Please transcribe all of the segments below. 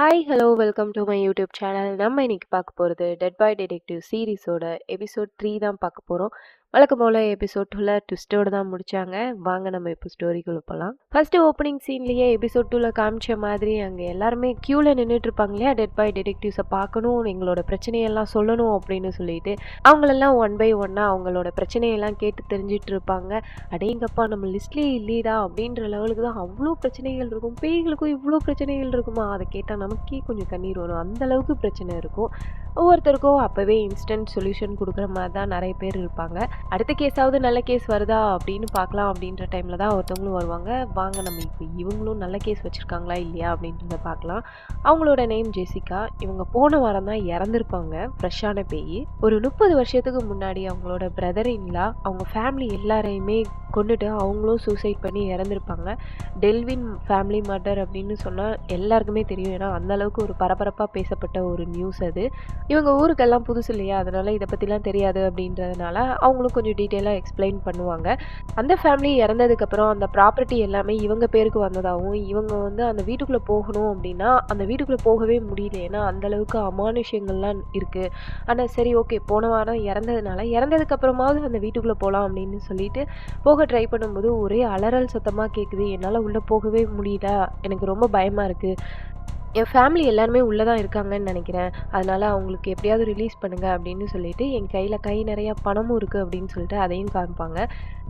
Hi hello welcome to my YouTube channel நம்ம இன்றைக்கி பார்க்க போகிறது டெட் பாய் டிடெக்டிவ் சீரிஸோட எபிசோட் த்ரீ தான் பார்க்க போகிறோம் வழக்கம் போல் எபிசோட் ட்விஸ்ட்டோடு ட்விஸ்டோடு தான் முடிச்சாங்க. வாங்க நம்ம இப்போ ஸ்டோரிக்குள்ளே போகலாம் ஃபஸ்ட்டு ஓப்பனிங் சீன்லேயே எபிசோட் டூவில் காமிச்ச மாதிரி அங்கே எல்லாருமே க்யூவில் நின்றுட்டு இருப்பாங்க இல்லையா? டெட் பாய் டிடெக்டிவ்ஸை பார்க்கணும் எங்களோட பிரச்சனையெல்லாம் சொல்லணும் அப்படின்னு சொல்லிட்டு. அவங்களெல்லாம் ஒன் பை ஒன்னாக அவங்களோட பிரச்சனையெல்லாம் கேட்டு தெரிஞ்சிட்டு இருப்பாங்க. அடேங்கப்பா நம்ம லிஸ்ட்லேயே இல்லையடா அப்படின்ற லெவலுக்கு தான் அவ்வளோ பிரச்சனைகள் இருக்கும். பேய்களுக்கும் இவ்வளோ பிரச்சனைகள் இருக்குமா? அதை கேட்டால் நமக்கே கொஞ்சம் கண்ணீர் வரும். அந்த அளவுக்கு பிரச்சனை இருக்கும். ஒவ்வொருத்தருக்கும் அப்போவே இன்ஸ்டன்ட் சொல்யூஷன் கொடுக்குற மாதிரி தான் நிறைய பேர் இருப்பாங்க. அடுத்த கேஸாவது நல்ல கேஸ் வருதா அப்படின்னு பார்க்கலாம் அப்படின்ற டைமில் தான் ஒருத்தவங்களும் வருவாங்க. வாங்க நம்ம இப்போ இவங்களும் நல்ல கேஸ் வச்சுருக்காங்களா இல்லையா அப்படின்றத பார்க்கலாம். அவங்களோட நேம் ஜெசிகா. இவங்க போன வாரம் தான் இறந்துருப்பாங்க ஃப்ரெஷ்ஷான பேய். ஒரு முப்பது வருஷத்துக்கு முன்னாடி அவங்களோட பிரதர் இன்லா அவங்க ஃபேமிலி எல்லாரையுமே கொண்டுட்டு அவங்களும் சூசைட் பண்ணி இறந்துருப்பாங்க. டெல்வின் ஃபேமிலி மர்டர் அப்படின்னு சொன்னால் எல்லாருக்குமே தெரியும். ஏன்னா அந்தளவுக்கு ஒரு பரபரப்பாக பேசப்பட்ட ஒரு நியூஸ் அது. இவங்க ஊருக்கெல்லாம் புதுசு இல்லையா? அதனால் இதை பற்றிலாம் தெரியாது அப்படின்றதுனால அவங்களும் கொஞ்சம் டீட்டெயிலாக எக்ஸ்பிளைன் பண்ணுவாங்க. அந்த ஃபேமிலி இறந்ததுக்கப்புறம் அந்த ப்ராப்பர்ட்டி எல்லாமே இவங்க பேருக்கு வந்ததாகவும் இவங்க வந்து அந்த வீட்டுக்குள்ளே போகணும் அப்படின்னா அந்த வீட்டுக்குள்ளே போகவே முடியல. ஏன்னா அந்த அளவுக்கு அமானுஷ்யங்கள்லாம் இருக்குது ஆனால் சரி ஓகே போன வாரம் இறந்ததுனால இறந்ததுக்கப்புறமாவது அந்த வீட்டுக்குள்ளே போகலாம் அப்படின்னு சொல்லிட்டு போக ட்ரை பண்ணும்போது ஒரே அலறல் சத்தமாக கேட்குது என்னால் உள்ளே போகவே முடியல. எனக்கு ரொம்ப பயமாக இருக்குது என் ஃபேமிலி எல்லாருமே உள்ளே தான் இருக்காங்கன்னு நினைக்கிறேன். அதனால் அவங்களுக்கு எப்படியாவது ரிலீஸ் பண்ணுங்கள் அப்படின்னு சொல்லிட்டு என் கையில் கை நிறையா பணமும் இருக்குது அப்படின்னு சொல்லிட்டு அதையும் காமிப்பாங்க.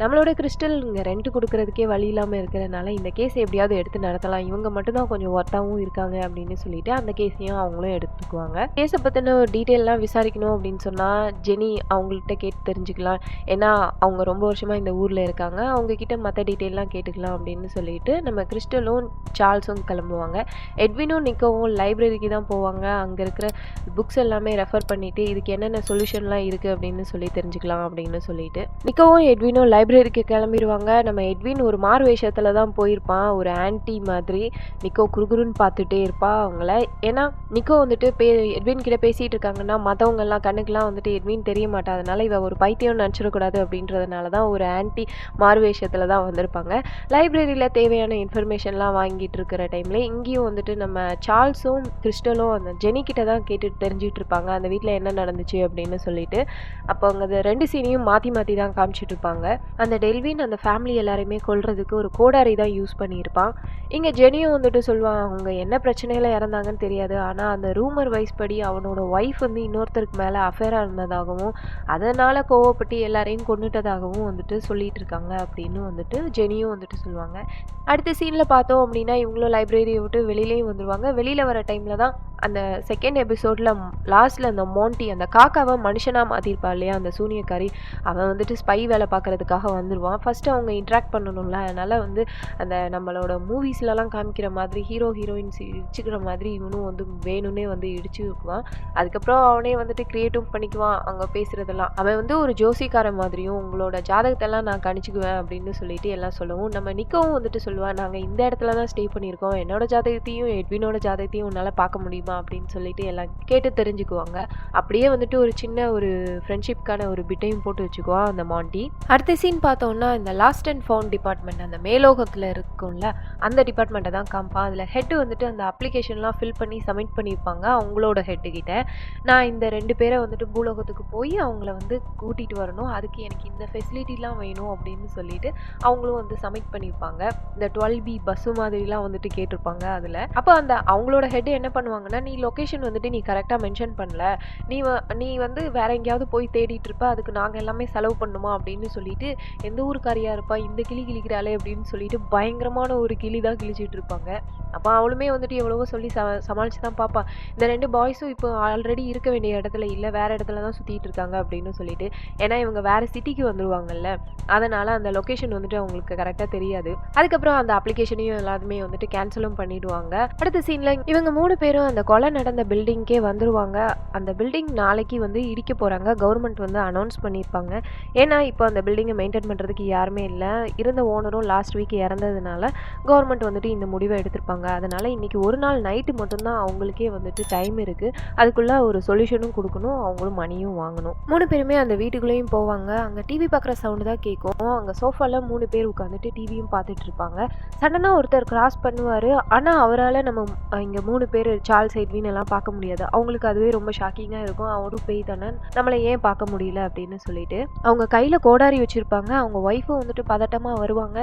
நம்மளோட கிறிஸ்டல் இங்கே ரெண்ட் கொடுக்கறதுக்கே வழி இல்லாமல் இருக்கிறனால இந்த கேஸ் எப்படியாவது எடுத்து நடத்தலாம். இவங்க மட்டும்தான் கொஞ்சம் ஒர்த்தாகவும் இருக்காங்க அப்படின்னு சொல்லிட்டு அந்த கேஸையும் அவங்களும் எடுத்துக்குவாங்க. கேஸை பற்றின ஒரு விசாரிக்கணும் அப்படின்னு சொன்னால் ஜெனி அவங்கள்ட்ட கேட்டு தெரிஞ்சுக்கலாம். ஏன்னா அவங்க ரொம்ப வருஷமாக இந்த ஊரில் இருக்காங்க. அவங்கக்கிட்ட மற்ற டீட்டெயிலெலாம் கேட்டுக்கலாம் அப்படின்னு சொல்லிட்டு நம்ம கிறிஸ்டலும் சார்ல்ஸும் கிளம்புவாங்க. எட்வினும் நிக்கவும் லைப்ரரிக்கு தான் போவாங்க. அங்கே இருக்கிற புக்ஸ் எல்லாமே ரெஃபர் பண்ணிவிட்டு இதுக்கு என்னென்ன சொல்யூஷன்லாம் இருக்குது அப்படின்னு சொல்லி தெரிஞ்சுக்கலாம் அப்படின்னு சொல்லிட்டு. நிக்கவும் எட்வினும் லைப்ரரிக்கு கிளம்பிடுவாங்க. நம்ம எட்வின் ஒரு மார் வேஷத்தில் தான் போயிருப்பான். ஒரு ஆன்டி மாதிரி நிக்கோ குறுகுறுன்னு பார்த்துட்டே இருப்பா அவங்கள. ஏன்னா நிக்கோ வந்துட்டு பே எட்வின் கிட்ட பேசிகிட்டு இருக்காங்கன்னா மற்றவங்கெல்லாம் கண்ணுக்கெலாம் வந்துட்டு எட்வின் தெரிய மாட்டாதனால இவ ஒரு பைத்தியம் நினச்சிடக்கூடாது அப்படின்றதுனால தான் ஒரு ஆன்டி மார்வேஷத்தில் தான் வந்திருப்பாங்க. லைப்ரரியில் தேவையான இன்ஃபர்மேஷன்லாம் வாங்கிட்டு இருக்கிற டைமில் இங்கேயும் வந்துட்டு நம்ம சார்ல்ஸும் கிறிஸ்டலும் அந்த ஜெனி கிட்ட தான் கேட்டு தெரிஞ்சுட்டு இருப்பாங்க அந்த வீட்டில் என்ன நடந்துச்சு அப்படின்னு சொல்லிட்டு. அப்போ அங்கே அந்த ரெண்டு சீனையும் மாற்றி மாற்றி தான் காமிச்சிட்டு இருப்பாங்க அந்த டெல்வின் அந்த ஃபேமிலி எல்லாரையுமே கொள்றதுக்கு ஒரு கோடாரி தான் யூஸ் பண்ணியிருப்பான். இங்கே ஜெனியும் வந்துட்டு சொல்லுவான் அவங்க என்ன பிரச்சனையில் இறந்தாங்கன்னு தெரியாது. ஆனால் அந்த ரூமர் வைஸ் படி அவனோட ஒய்ஃப் வந்து இன்னொருத்தருக்கு மேலே அஃபேராக இருந்ததாகவும் அதனால் கோவப்பட்டு எல்லாரையும் கொண்டுட்டதாகவும் வந்துட்டு சொல்லிட்டு இருக்காங்க அப்படின்னு வந்துட்டு ஜெனியும் வந்துட்டு சொல்லுவாங்க. அடுத்த சீனில் பார்த்தோம் அப்படின்னா இவங்களும் லைப்ரரியை விட்டு வெளியிலையும் வந்துடுவாங்க வெளியில் வர டைமில் தான் அந்த செகண்ட் எபிசோடில் லாஸ்ட்டில் அந்த மோண்டி அந்த காக்காவை மனுஷனாக மாற்றிருப்பா இல்லையா அந்த சூனியக்காரி அவன் வந்துட்டு ஸ்பை வேலை பார்க்குறதுக்காக வந்துடுவான் ஃபஸ்ட்டு அவங்க இன்ட்ராக்ட் பண்ணணும்ல அதனால் வந்து அந்த நம்மளோட மூவிஸ்லலாம் காமிக்கிற மாதிரி ஹீரோ ஹீரோயின்ஸ் இடிச்சுக்கிற மாதிரி இவனும் வந்து வேணும்னே வந்து இடிச்சு வைக்குவான். அதுக்கப்புறம் அவனே வந்துட்டு க்ரியேட்டிவ் பண்ணிக்குவான் அங்கே பேசுகிறதெல்லாம் அவன் வந்து ஒரு ஜோசிக்காரன் மாதிரியும் உங்களோட ஜாதகத்தெல்லாம் நான் கணிச்சுக்குவேன் அப்படின்னு சொல்லிட்டு எல்லாம் சொல்லவும் நம்ம நிக்கவும் வந்துட்டு சொல்லுவான் நாங்கள் இந்த இடத்துல தான் ஸ்டே பண்ணியிருக்கோம். என்னோட ஜாதகத்தையும் எட்வினோட ஜாதகத்தையும் உன்னால் பார்க்க முடியுமா? அப்படின்னு சொல்லிட்டு எல்லாம் கேட்டு தெரிஞ்சுக்குவாங்க. அப்படியே வந்துட்டு ஒரு சின்ன ஒரு ஃப்ரெண்ட்ஷிப்கான ஒரு பிட்டையும் போட்டு வச்சுக்குவான் அந்த மாண்டி. அடுத்த சீன் பார்த்தோம்னா இந்த லாஸ்ட் அண்ட் ஃபவுண்ட் டிபார்ட்மெண்ட் அந்த மேலோகத்தில் இருக்கும்ல அந்த டிபார்ட்மெண்ட்டை தான் காமிப்பான் அதில் ஹெட்டு வந்துட்டு அந்த அப்ளிகேஷன்லாம் ஃபில் பண்ணி சப்மிட் பண்ணியிருப்பாங்க அவங்களோட ஹெட்டு கிட்டே. நான் இந்த ரெண்டு பேரை வந்துட்டு பூலோகத்துக்கு போய் அவங்கள வந்து கூட்டிகிட்டு வரணும். அதுக்கு எனக்கு இந்த ஃபெசிலிட்டிலாம் வேணும் அப்படின்னு சொல்லிட்டு அவங்களும் வந்து சப்மிட் பண்ணியிருப்பாங்க. இந்த டுவெல் பி பஸ்ஸு மாதிரிலாம் வந்துட்டு கேட்டிருப்பாங்க அதில். அப்போ அந்த அவங்களோட ஹெட்டு என்ன பண்ணுவாங்கன்னா நீ லொக்கேஷன் வந்துட்டு நீ கரெக்டாக மென்ஷன் பண்ணல. நீ நீ வந்து வேற எங்கேயாவது போய் தேடிட்டு இருப்ப. அதுக்கு நாங்கள் எல்லாமே செலவு பண்ணுமா அப்படின்னு சொல்லிட்டு எந்த ஊருக்காரியா இருப்பா? இந்த கிளி கிளிக்கிறாளே அப்படின்னு சொல்லிட்டு பயங்கரமான ஒரு கிளி தான் கிழிச்சிட்டு இருப்பாங்க. அப்போ அவளுமே வந்துட்டு எவ்வளவோ சொல்லி ச சமாளித்து தான் பார்ப்பா இந்த ரெண்டு பாய்ஸும் இப்போ ஆல்ரெடி இருக்க வேண்டிய இடத்துல இல்லை வேறு இடத்துல தான் சுற்றிட்டு இருக்காங்க அப்படின்னு சொல்லிட்டு ஏன்னா இவங்க வேறு சிட்டிக்கு வந்துடுவாங்கல்ல அதனால் அந்த லொக்கேஷன் வந்துட்டு அவங்களுக்கு கரெக்டாக தெரியாது. அதுக்கப்புறம் அந்த அப்ளிகேஷனையும் எல்லாருமே வந்துட்டு கேன்சலும் பண்ணிடுவாங்க. அடுத்த சீனில் இவங்க மூணு பேரும் அந்த கொலை நடந்த பில்டிங்க்கே வந்துடுவாங்க அந்த பில்டிங் நாளைக்கு வந்து இடிக்க போகிறாங்க கவர்மெண்ட் வந்து அனௌன்ஸ் பண்ணியிருப்பாங்க ஏன்னா இப்போ அந்த பில்டிங்கை மெயின்டைன் பண்ணுறதுக்கு யாருமே இல்லை. இருந்த ஓனரும் லாஸ்ட் வீக் இறந்ததுனால கவர்மெண்ட் வந்துட்டு இந்த முடிவை எடுத்திருப்பாங்க. அதனால் இன்றைக்கி ஒரு நாள் நைட்டு மட்டும்தான் அவங்களுக்கே வந்துட்டு டைம் இருக்குது அதுக்குள்ளே ஒரு சொல்யூஷனும் கொடுக்கணும். அவங்களும் மணியும் வாங்கணும். மூணு பேருமே அந்த வீட்டுக்குள்ளேயும் போவாங்க. அங்கே டிவி பார்க்குற சவுண்டு தான் கேட்கும். அங்கே சோஃபாவில் மூணு பேர் உட்காந்துட்டு டிவியும் பார்த்துட்டு இருப்பாங்க. சடனாக ஒருத்தர் கிராஸ் பண்ணுவார். ஆனால் அவரால் நம்ம இங்கே மூணு பேர் சார்ல்ஸ் எட்வின் எல்லாம் பார்க்க முடியாது. அவங்களுக்கு அதுவே ரொம்ப ஷாக்கிங்காக இருக்கும். அவரும் பேய் தானே. நம்மளை ஏன் பார்க்க முடியல அப்படின்னு சொல்லிட்டு. அவங்க கையில் கோடாரி வச்சுருப்பாங்க. அவங்க ஒய்ஃபும் வந்துட்டு பதட்டமாக வருவாங்க.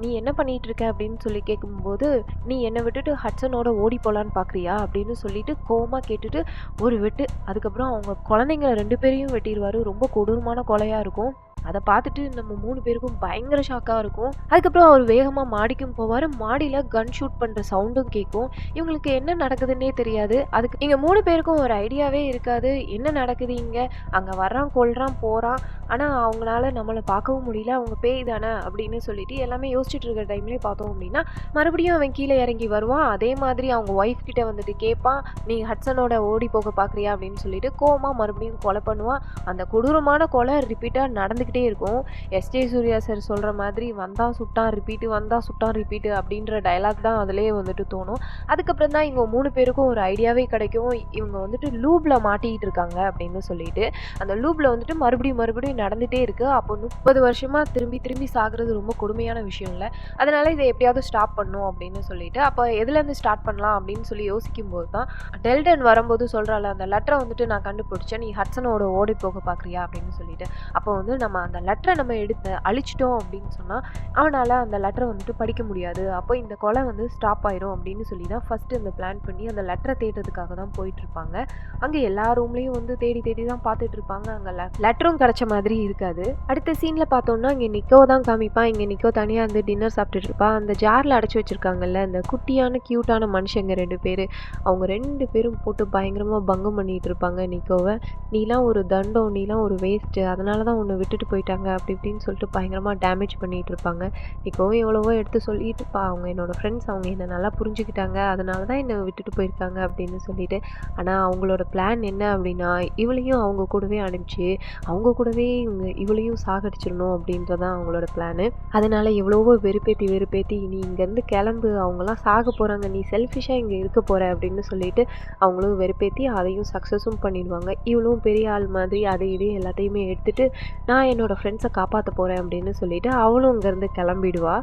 நீ என்ன பண்ணிகிட்டு இருக்க? அப்படின்னு சொல்லி கேட்கும்போது நீ என்னை விட்டுட்டு ஹட்சனோட ஓடி போகலான்னு பார்க்குறியா அப்படின்னு சொல்லிட்டு கோமாக கேட்டுட்டு ஒரு வெட்டு. அதுக்கப்புறம் அவங்க குழந்தைங்கள ரெண்டு பேரையும் வெட்டிடுவாரு. ரொம்ப கொடூரமான கொலையாக இருக்கும். அதை பார்த்துட்டு நம்ம மூணு பேருக்கும் பயங்கர ஷாக்காக இருக்கும். அதுக்கப்புறம் அவர் வேகமாக மாடிக்கும் போவார். மாடியில் கன் ஷூட் பண்ணுற சவுண்டும் கேட்கும் இவங்களுக்கு என்ன நடக்குதுன்னே தெரியாது. அதுக்கு இங்கே மூணு பேருக்கும் ஒரு ஐடியாவே இருக்காது. என்ன நடக்குது இங்கே? அங்கே வர்றான் கொள்றான் போகிறான் ஆனால் அவங்களால நம்மளை பார்க்கவும் முடியல. அவங்க பேய் தானே அப்படின்னு சொல்லிட்டு எல்லாமே யோசிச்சுட்டு இருக்கிற டைம்லேயே பார்த்தோம் அப்படின்னா மறுபடியும் அவன் கீழே இறங்கி வருவான். அதே மாதிரி அவங்க ஒய்ஃப் கிட்ட வந்துட்டு கேட்பான் நீ ஹட்சனோட ஓடி போக பார்க்குறியா? அப்படின்னு சொல்லிட்டு கோமா மறுபடியும் கொலை பண்ணுவான். அந்த கொடூரமான கொலை ரிப்பீட்டாக நடந்துக்கிட்டு இருக்கும். எஸ்ஜே சூர்யா சார் சொல்கிற மாதிரி வந்தா சுட்டான் ரிப்பீட்டு வந்தா சுட்டான் ரிப்பீட்டு அப்படின்ற டயலாக் தான் அதுலேயே வந்துட்டு தோணும். அதுக்கப்புறம் தான் இவங்க மூணு பேருக்கும் ஒரு ஐடியாவே கிடைக்கும். இவங்க வந்துட்டு லூப்பில் மாட்டிக்கிட்டு இருக்காங்க அப்படின்னு சொல்லிட்டு. அந்த லூப்பில் வந்துட்டு மறுபடியும் மறுபடியும் நடந்துகிட்டே இருக்குது அப்போ முப்பது வருஷமாக திரும்பி திரும்பி சாகிறது ரொம்ப கொடுமையான விஷயம் இல்லை. அதனால் இதை எப்படியாவது ஸ்டாப் பண்ணும் அப்படின்னு சொல்லிட்டு அப்போ எதுலேருந்து ஸ்டார்ட் பண்ணலாம் அப்படின்னு சொல்லி யோசிக்கும் போது தான் டெல்டன் வரும்போது சொல்கிறாள் அந்த லெட்டரை வந்துட்டு நான் கண்டுபிடிச்சேன். நீ ஹட்சனோட ஓடி போக பார்க்குறியா அப்படின்னு சொல்லிட்டு. அப்போ வந்து நம்ம அந்த லெட்டரை நம்ம எடுத்து அழிச்சிட்டோம் அப்படின்னு சொன்னால் அவனால் அந்த லெட்டரை வந்துட்டு படிக்க முடியாது. அப்போ இந்த கொலை வந்து ஸ்டாப் ஆயிரும் அப்படின்னு சொல்லி தான் ஃபஸ்ட்டு இந்த பிளான் பண்ணி அந்த லெட்டரை தேடுறதுக்காக தான் போயிட்டு இருப்பாங்க அங்கே எல்லா ரூம்லேயும் வந்து தேடி தேடி தான் பார்த்துட்டு இருப்பாங்க. அங்கே லெட்டரும் கிடைச்ச மாதிரி இருக்காது. அடுத்த சீனில் பார்த்தோம்னா இங்கே நிக்கோ தான் காமிப்பான் இங்கே நிக்கோ தனியாக வந்து டின்னர் சாப்பிட்டுட்டு இருப்பா. அந்த ஜாரில் அடைச்சி வச்சுருக்காங்கல்ல அந்த குட்டியான க்யூட்டான மனுஷங்க ரெண்டு பேர். அவங்க ரெண்டு பேரும் போட்டு பயங்கரமாக பங்கம் பண்ணிகிட்டு இருப்பாங்க நிக்கோவை. நீலாம் ஒரு தண்டம் நீலாம் ஒரு வேஸ்ட்டு அதனால தான் உன்னை விட்டுட்டு போயிட்டாங்க அப்படி இப்படின்னு சொல்லிட்டு பயங்கரமாக டேமேஜ் பண்ணிகிட்டு இருப்பாங்க நிக்கோவும் எவ்வளவோ எடுத்து சொல்லிட்டு பா அவங்க என்னோட ஃப்ரெண்ட்ஸ் அவங்க என்னை நல்லா புரிஞ்சுக்கிட்டாங்க. அதனால தான் என்னை விட்டுட்டு போயிருக்காங்க அப்படின்னு சொல்லிட்டு. ஆனால் அவங்களோட பிளான் என்ன அப்படின்னா இவளையும் அவங்க கூடவே அனுப்பிச்சு அவங்க கூடவே இவங்க இவளையும் சாகடிச்சிடணும் அப்படின்றதான் அவங்களோட பிளானு அதனால் எவ்வளவோ வெறுப்பேத்தி வெறுப்பேற்றி நீ இங்கேருந்து கிளம்பு அவங்களாம் சாக போகிறாங்க நீ செல்ஃபிஷாக இங்கே இருக்க போகிற அப்படின்னு சொல்லிட்டு அவங்களும் வெறுப்பேற்றி அதையும் சக்ஸஸும் பண்ணிடுவாங்க. இவளும் பெரிய ஆள் மாதிரி அதை இதையும் எல்லாத்தையுமே எடுத்துகிட்டு நான் என்னோட ஃப்ரெண்ட்ஸை காப்பாற்ற போகிறேன் அப்படின்னு சொல்லிட்டு அவளும் இங்கேருந்து கிளம்பிடுவா.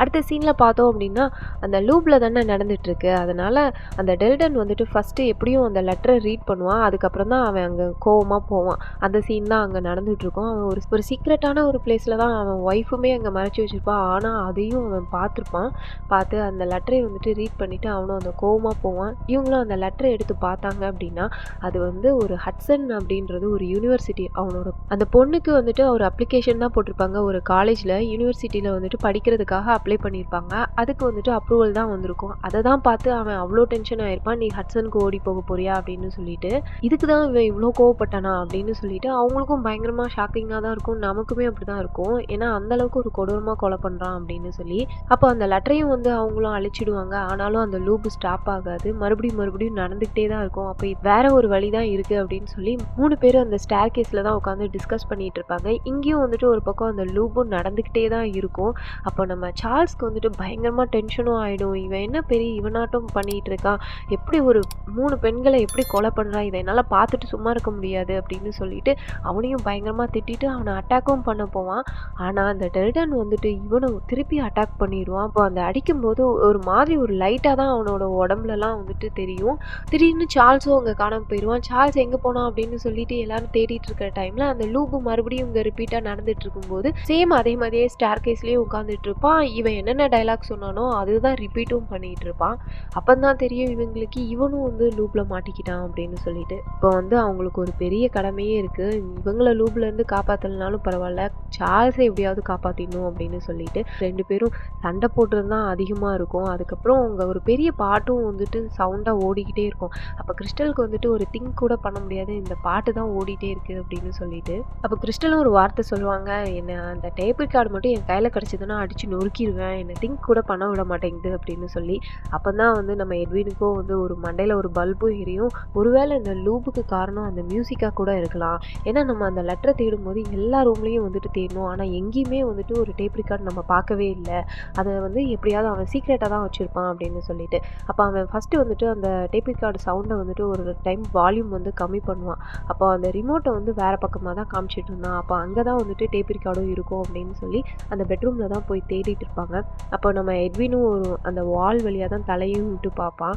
அடுத்த சீனில் பார்த்தோம் அப்படின்னா அந்த லூப்பில் தானே நடந்துட்டுருக்கு. அதனால் அந்த டெல்டன் வந்துட்டு ஃபஸ்ட்டு எப்படியும் அந்த லெட்டரை ரீட் பண்ணுவான். அதுக்கப்புறம் தான் அவன் அங்கே கோவமாக போவான். அந்த சீன் தான் அங்கே நடந்துகிட்ருக்கும் அவன் ஒரு ஒரு சீக்ரெட்டான ஒரு பிளேஸில் தான் அவன் ஒய்ஃபுமே அங்கே மறைச்சி வச்சுருப்பான் ஆனால் அதையும் அவன் பார்த்துருப்பான். பார்த்து அந்த லெட்டரை வந்துட்டு ரீட் பண்ணிவிட்டு அவனும் அந்த கோவமாக போவான். இவங்களும் அந்த லெட்டரை எடுத்து பார்த்தாங்க அப்படின்னா அது வந்து ஒரு ஹட்சன் அப்படின்றது ஒரு யூனிவர்சிட்டி அவனோட அந்த பொண்ணுக்கு வந்துட்டு ஒரு அப்ளிகேஷன் தான் போட்டிருப்பாங்க. ஒரு காலேஜில் யூனிவர்சிட்டியில் வந்துட்டு படிக்கிறதுக்காக அப்ளை பண்ணியிருப்பாங்க அதுக்கு வந்துட்டு அப்ரூவல் தான் வந்திருக்கும். அதை தான் பார்த்து அவன் அவ்வளோ டென்ஷன் ஆயிருப்பான். நீ ஹட்சனுக்கு ஓடி போக போறியா அப்படின்னு சொல்லிட்டு இதுக்கு தான் இவன் இவ்வளோ கோவப்பட்டானா அப்படின்னு சொல்லிட்டு அவங்களுக்கும் பயங்கரமாக ஷாக்கிங்காக தான் இருக்கும். நமக்குமே அப்படி தான் இருக்கும். ஏன்னா அந்த அளவுக்கு ஒரு கொடூரமாக கொலை பண்ணுறான் அப்படின்னு சொல்லி அப்போ அந்த லெட்டரையும் வந்து அவங்களும் அழிச்சிடுவாங்க. ஆனாலும் அந்த லூப் ஸ்டாப் ஆகாது. மறுபடியும் மறுபடியும் நடந்துக்கிட்டே தான் இருக்கும். அப்போ வேற ஒரு வழி தான் இருக்குது அப்படின்னு சொல்லி மூணு பேரும் அந்த ஸ்டேர் கேஸில் தான் உட்காந்து டிஸ்கஸ் பண்ணிட்டு இருப்பாங்க. இங்கேயும் வந்துட்டு ஒரு பக்கம் அந்த லூப்பும் நடந்துக்கிட்டே தான் இருக்கும். அப்போ நம்ம சார்ஸ்க்கு வந்துட்டு பயங்கரமாக டென்ஷனும் ஆகிடும் இவன் என்ன பெரிய இவனாட்டம் பண்ணிகிட்டு இருக்கான்? எப்படி ஒரு மூணு பெண்களை எப்படி கொலை பண்ணுறான் இதை என்னால் பார்த்துட்டு சும்மா இருக்க முடியாது அப்படின்னு சொல்லிட்டு அவனையும் பயங்கரமாக திட்டிட்டு அவனை அட்டாக்கும் பண்ண போவான். ஆனால் அந்த டெல்டன் வந்துட்டு இவனை திருப்பி அட்டாக் பண்ணிடுவான். அப்போ அந்த அடிக்கும்போது ஒரு மாதிரி ஒரு லைட்டாக தான் அவனோட உடம்புலலாம் வந்துட்டு தெரியும். திடீர்னு சார்ல்ஸும் அங்கே காணாமல் போயிடுவான். சார்ல்ஸ் எங்கே போனான் அப்படின்னு சொல்லிட்டு எல்லாரும் தேடிட்டு இருக்கிற டைமில் அந்த லூப்பு மறுபடியும் இங்கே ரிப்பீட்டாக நடந்துட்டு இருக்கும்போது சேம் அதே மாதிரியே ஸ்டார் கேஸ்லேயே உட்காந்துட்டு இருப்பான். இவன் என்னென்ன டைலாக் சொன்னானோ அதுதான் ரிப்பீட்டும் பண்ணிகிட்டு இருப்பான் அப்போ தான் தெரியும் இவங்களுக்கு இவனும் வந்து லூப்பில் மாட்டிக்கிட்டான் அப்படின்னு சொல்லிட்டு. இப்போ வந்து அவங்களுக்கு ஒரு பெரிய கடமையே இருக்குது இவங்கள லூப்லேருந்து காப்பாற்றலனாலும் பரவாயில்ல. சார்ஸை எப்படியாவது காப்பாற்றிடணும் அப்படின்னு சொல்லிட்டு ரெண்டு பேரும் சண்டை போட்டுறது தான் அதிகமாக இருக்கும். அதுக்கப்புறம் அவங்க ஒரு பெரிய பாட்டும் வந்துட்டு சவுண்டாக ஓடிக்கிட்டே இருக்கும். அப்போ கிறிஸ்டலுக்கு வந்துட்டு ஒரு திங்க் கூட பண்ண முடியாது. இந்த பாட்டு தான் ஓடிட்டே இருக்குது அப்படின்னு சொல்லிட்டு. அப்போ கிறிஸ்டலும் ஒரு வார்த்தை சொல்லுவாங்க. என்ன அந்த டேப் கார்டு மட்டும் என் கையில் கிடச்சதுன்னா அடித்து நொறுக்கி தூக்கிடுவேன் என்னை திங்க் கூட பண்ண விட மாட்டேங்குது அப்படின்னு சொல்லி அப்போ தான் வந்து நம்ம எட்வினுக்கும் வந்து ஒரு மண்டையில் ஒரு பல்பும் எரியும். ஒருவேளை இந்த லூப்புக்கு காரணம் அந்த மியூசிக்காக கூட இருக்கலாம். ஏன்னா நம்ம அந்த லெட்டரை தேடும்போது எல்லா ரூம்லேயும் வந்துட்டு தேடணும். ஆனால் எங்கேயுமே வந்துட்டு ஒரு டேப் ரெக்கார்ட் நம்ம பார்க்கவே இல்லை. அதை வந்து எப்படியாவது அவன் சீக்ரெட்டாக தான் வச்சுருப்பான் அப்படின்னு சொல்லிட்டு. அப்போ அவன் ஃபஸ்ட்டு வந்துட்டு அந்த டேப் ரிகார்டு சவுண்டை வந்துட்டு ஒரு டைம் வால்யூம் வந்து கம்மி பண்ணுவான். அப்போ அந்த ரிமோட்டை வந்து வேறு பக்கமாக தான் காமிச்சிட்டு இருந்தான். அப்போ அங்கே தான் வந்துட்டு டேப் ரிகார்டும் இருக்கும் அப்படின்னு சொல்லி அந்த பெட்ரூமில் தான் போய் தேடிட்டு இருப்பாங்க அப்போ நம்ம எட்வினும் ஒரு அந்த வால் வழியாக தான் தலையும் விட்டு பார்ப்பான்.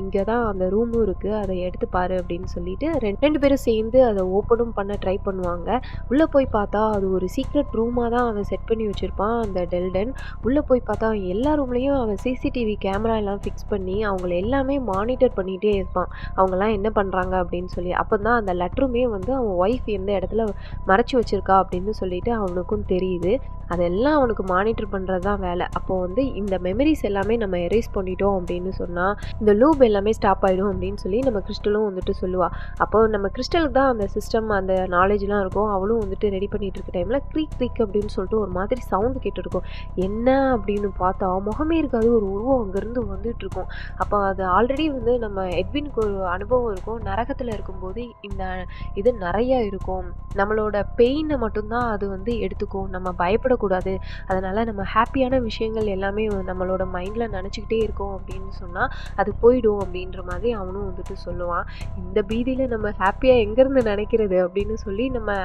இங்கே தான் அந்த ரூமும் இருக்குது அதை எடுத்து பாரு அப்படின்னு சொல்லிட்டு ரெண்டு ரெண்டு பேரும் சேர்ந்து அதை ஓப்பனும் பண்ண ட்ரை பண்ணுவாங்க. உள்ளே போய் பார்த்தா அது ஒரு சீக்ரெட் ரூமாக தான் அவன் செட் பண்ணி வச்சுருப்பான் அந்த டெல்டன். உள்ளே போய் பார்த்தா எல்லா ரூம்லேயும் அவன் சிசிடிவி கேமரா எல்லாம் ஃபிக்ஸ் பண்ணி அவங்கள எல்லாமே மானிட்டர் பண்ணிகிட்டே இருப்பான். அவங்கெல்லாம் என்ன பண்ணுறாங்க அப்படின்னு சொல்லி. அப்போ தான் அந்த லெட்டருமே வந்து அவன் ஒய்ஃப் எந்த இடத்துல மறைச்சி வச்சுருக்கா அப்படின்னு சொல்லிட்டு அவனுக்கும் தெரியுது. அதெல்லாம் அவனுக்கு மானிட்டர் பண்ணுறது தான் வேலை. அப்போ வந்து இந்த மெமரிஸ் எல்லாமே நம்ம எரேஸ் பண்ணிட்டோம் அப்படின்னு சொன்னால் இந்த லூப் எல்லாமே ஸ்டாப் ஆகிடும் அப்படின்னு சொல்லி நம்ம கிறிஸ்டலும் வந்துட்டு சொல்லுவாள் அப்போ நம்ம கிறிஸ்டலுக்கு தான் அந்த சிஸ்டம் அந்த நாலேஜ்லாம் இருக்கும் அவளும் வந்துட்டு ரெடி பண்ணிட்டு இருக்க டைமில் க்ரீக் க்ரீக் அப்படின்னு சொல்லிட்டு ஒரு மாதிரி சவுண்டு கேட்டுருக்கும். என்ன அப்படின்னு பார்த்தா முகமே இருக்காது ஒரு உருவம் அங்கேருந்து வந்துட்டு இருக்கும். அப்போ அது ஆல்ரெடி வந்து நம்ம எட்வினுக்கு ஒரு அனுபவம் இருக்கும். நரகத்தில் இருக்கும்போது இந்த இது நிறையா இருக்கும். நம்மளோட பெயினை மட்டும்தான் அது வந்து எடுத்துக்கும். நம்ம பயப்படக்கூடாது. அதனால் நம்ம ஹாப்பி ஹாப்பியான விஷயங்கள் எல்லாமே நம்மளோட மைண்டில் நினச்சிக்கிட்டே இருக்கோம் அப்படின்னு சொன்னால் அது போயிடும் அப்படின்ற மாதிரி அவனும் வந்துட்டு சொல்லுவான். இந்த பீதியில் நம்ம ஹாப்பியாக எங்கேருந்து நினைக்கிறது அப்படின்னு சொல்லி நம்ம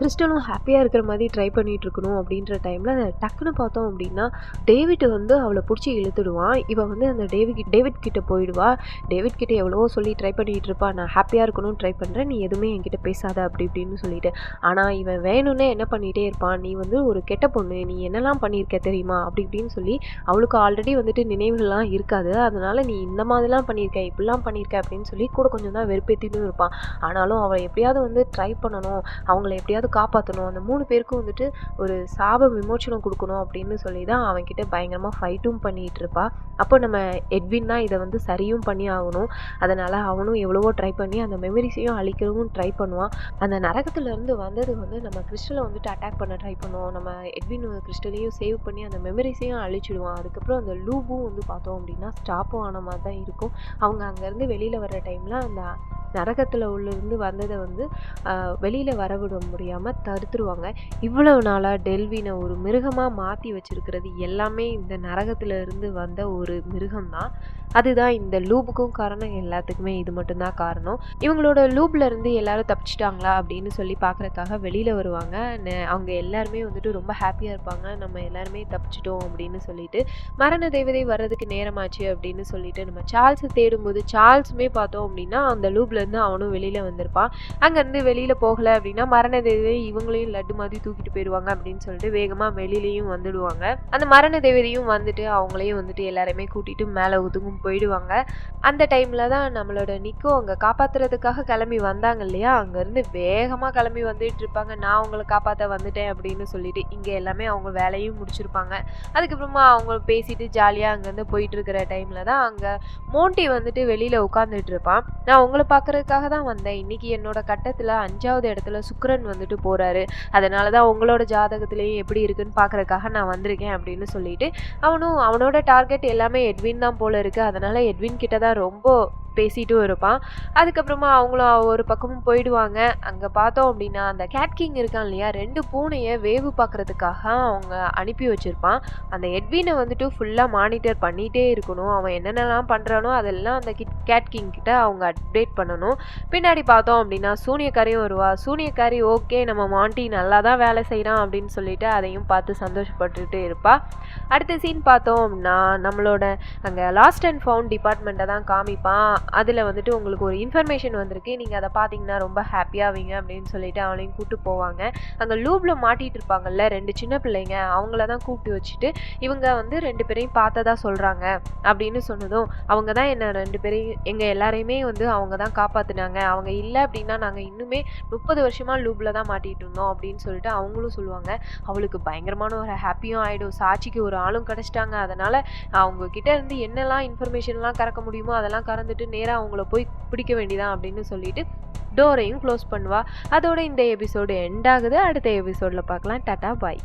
கிறிஸ்டலும் ஹாப்பியாக இருக்கிற மாதிரி ட்ரை பண்ணிகிட்டு இருக்கணும் அப்படின்ற டைமில் டக்குன்னு பார்த்தோம் அப்படின்னா டேவிட் வந்து அவளை பிடிச்சி இழுத்துடுவான். இவன் வந்து அந்த டேவிட் டேவிட் கிட்டே போயிடுவா. டேவிட் கிட்டே எவ்வளவோ சொல்லி ட்ரை பண்ணிகிட்டு இருப்பா. நான் ஹாப்பியாக இருக்கணும்னு ட்ரை பண்ணுறேன் நீ எதுவுமே என்கிட்ட பேசாத அப்படி இப்படின்னு சொல்லிட்டு. ஆனால் இவன் வேணும்னே என்ன பண்ணிகிட்டே இருப்பான். நீ வந்து ஒரு கெட்ட பொண்ணு. நீ என்னெல்லாம் பண்ணியிருக்க தெரியுமா? அப்படி இப்படின்னு சொல்லி அவளுக்கு ஆல்ரெடி வந்துட்டு நினைவுகள்லாம் இருக்காது. அதனால நீ இந்த மாதிரிலாம் பண்ணியிருக்க இப்படிலாம் பண்ணியிருக்க அப்படின்னு சொல்லி கூட கொஞ்சம் தான் வெறுப்பேற்றிட்டும் இருப்பான். ஆனாலும் அவளை எப்படியாவது வந்து ட்ரை பண்ணணும் அவங்கள எப்படியாவது காப்பாற்றணும் அந்த மூணு பேருக்கும் வந்துட்டு ஒரு சாப விமோச்சனம் கொடுக்கணும் அப்படின்னு சொல்லி தான் அவன்கிட்ட பயங்கரமாக ஃபைட்டும் பண்ணிகிட்டு இருப்பா. அப்போ நம்ம எட்வின் தான் இதை வந்து சரியும் பண்ணி ஆகணும். அதனால் அவனும் எவ்வளவோ ட்ரை பண்ணி அந்த மெமரிஸையும் அழிக்கவும் ட்ரை பண்ணுவான். அந்த நரகத்துலேருந்து வந்தது வந்து நம்ம கிறிஸ்டலை வந்துட்டு அட்டாக் பண்ண ட்ரை பண்ணுவோம். நம்ம எட்வின் கிறிஸ்டலையும் சேவ் பண்ணி அந்த மெமரிஸையும் அழிச்சிடுவான். அதுக்கப்புறம் அந்த லூபும் வந்து பார்த்தோம் அப்படின்னா ஸ்டாப்பும் ஆன மாதிரி தான் இருக்கும். அவங்க அங்கேருந்து வெளியில் வர்ற டைமில் அந்த நரகத்தில் உள்ளிருந்து வந்ததை வந்து வெளியில் வரவிட முடியாமல் தடுத்துருவாங்க. இவ்வளவு நாளாக டெல்வினை ஒரு மிருகமாக மாற்றி வச்சுருக்கிறது எல்லாமே இந்த நரகத்தில் இருந்து வந்த ஒரு மிருகம்தான். அதுதான் இந்த லூபுக்கும் காரணம். எல்லாத்துக்குமே இது மட்டும்தான் காரணம். இவங்களோட லூப்ல இருந்து எல்லாரும் தப்பிச்சிட்டாங்களா அப்படின்னு சொல்லி பார்க்கறதுக்காக வெளியில் வருவாங்க. அவங்க எல்லாருமே வந்துட்டு ரொம்ப ஹாப்பியாக இருப்பாங்க. நம்ம எல்லாருமே தப்பிச்சிட்டோம் அப்படின்னு சொல்லிட்டு மரண தேவதை வர்றதுக்கு நேரமாச்சு அப்படின்னு சொல்லிட்டு நம்ம சார்ல்ஸை தேடும்போது சார்ல்ஸுமே பார்த்தோம் அப்படின்னா அந்த லூப்லேருந்து அவனும் வெளியில் வந்திருப்பான். அங்கேருந்து வெளியில் போகலை அப்படின்னா மரண தேவதை இவங்களையும் லட்டு மாதிரி தூக்கிட்டு போயிடுவாங்க அப்படின்னு சொல்லிட்டு வேகமாக வெளியிலையும் வந்துடுவாங்க. அந்த மரண தேவதையும் வந்துட்டு அவங்களையும் வந்துட்டு எல்லாருமே கூட்டிட்டு மேலே ஒதுங்கும் போயிடுவாங்க. அந்த டைமில் தான் நம்மளோட நிக்கோ அங்கே காப்பாற்றுறதுக்காக கிளம்பி வந்தாங்க இல்லையா? அங்கேருந்து வேகமாக கிளம்பி வந்துட்டு இருப்பாங்க. நான் அவங்கள காப்பாற்ற வந்துட்டேன் அப்படின்னு சொல்லிட்டு இங்கே எல்லாமே அவங்க வேலையும் முடிச்சிருப்பாங்க. அதுக்கப்புறமா அவங்க பேசிட்டு ஜாலியாக அங்கேருந்து போயிட்டு இருக்கிற டைமில் தான் அங்கே மோண்டி வந்துட்டு வெளியில் உட்காந்துட்டு இருப்பான். நான் உங்களை பார்க்கறதுக்காக தான் வந்தேன். இன்னைக்கு என்னோட கட்டத்தில் அஞ்சாவது இடத்துல சுக்கரன் வந்துட்டு போகிறாரு அதனால தான் உங்களோட ஜாதகத்துலேயும் எப்படி இருக்குன்னு பார்க்கறதுக்காக நான் வந்திருக்கேன் அப்படின்னு சொல்லிட்டு அவனும் அவனோட டார்கெட் எல்லாமே எட்வின் தான் போல இருக்குது அதனால் எட்வின் கிட்ட தான் ரொம்ப பேசிட்டும் இருப்பான். அதுக்கப்புறமா அவங்களும் ஒரு பக்கமும் போயிடுவாங்க. அங்கே பார்த்தோம் அப்படின்னா அந்த கேட் கிங் இருக்கான் இல்லையா ரெண்டு பூனையை வேவு பார்க்குறதுக்காக அவங்க அனுப்பி வச்சுருப்பான். அந்த எட்வினை வந்துட்டு ஃபுல்லாக மானிட்டர் பண்ணிகிட்டே இருக்கணும். அவன் என்னென்னலாம் பண்ணுறானோ அதெல்லாம் அந்த கிட் கேட் கிங் கிட்ட அவங்க அப்டேட் பண்ணணும். பின்னாடி பார்த்தோம் அப்படின்னா சூனியக்காரியும் வருவா. சூனியக்காரி ஓகே நம்ம மாண்டி நல்லா தான் வேலை செய்கிறான் அப்படின்னு சொல்லிட்டு அதையும் பார்த்து சந்தோஷப்பட்டுட்டு இருப்பா. அடுத்த சீன் பார்த்தோம் அப்படின்னா நம்மளோட அங்கே லாஸ்ட் அண்ட் ஃபவுண்ட் டிபார்ட்மெண்ட்டை தான் காமிப்பான். அதில் வந்துட்டு உங்களுக்கு ஒரு இன்ஃபர்மேஷன் வந்திருக்கு. நீங்கள் அதை பார்த்தீங்கன்னா ரொம்ப ஹாப்பியாவீங்க அப்படின்னு சொல்லிட்டு அவளையும் கூப்பிட்டு போவாங்க. அங்கே லூப்பில் மாட்டிகிட்டு இருப்பாங்கல்ல ரெண்டு சின்ன பிள்ளைங்க அவங்கள தான் கூப்பிட்டு வச்சுட்டு இவங்க வந்து ரெண்டு பேரையும் பார்த்ததா சொல்கிறாங்க அப்படின்னு சொன்னதும் அவங்க தான் என்ன ரெண்டு பேரையும் எங்கள் எல்லாரையுமே வந்து அவங்க தான் காப்பாற்றினாங்க அவங்க இல்லை அப்படின்னா நாங்கள் இன்னுமே முப்பது வருஷமாக லூப்பில் தான் மாட்டிகிட்டு இருந்தோம் அப்படின்னு சொல்லிட்டு அவங்களும் சொல்லுவாங்க. அவளுக்கு பயங்கரமான ஒரு ஹாப்பியும் ஆகிடும் சாட்சிக்கு ஒரு ஆளும் கிடச்சிட்டாங்க. அதனால் அவங்கக்கிட்ட இருந்து என்னெல்லாம் இன்ஃபர்மேஷன்லாம் கறக்க முடியுமோ அதெல்லாம் கறந்துட்டு நேராக அவங்கள போய் பிடிக்க வேண்டியதான் அப்படின்னு சொல்லிட்டு டோரையும் க்ளோஸ் பண்ணுவா. அதோட இந்த எபிசோடு எண்ட் ஆகுது. அடுத்த எபிசோடில் பார்க்கலாம். Tata bye.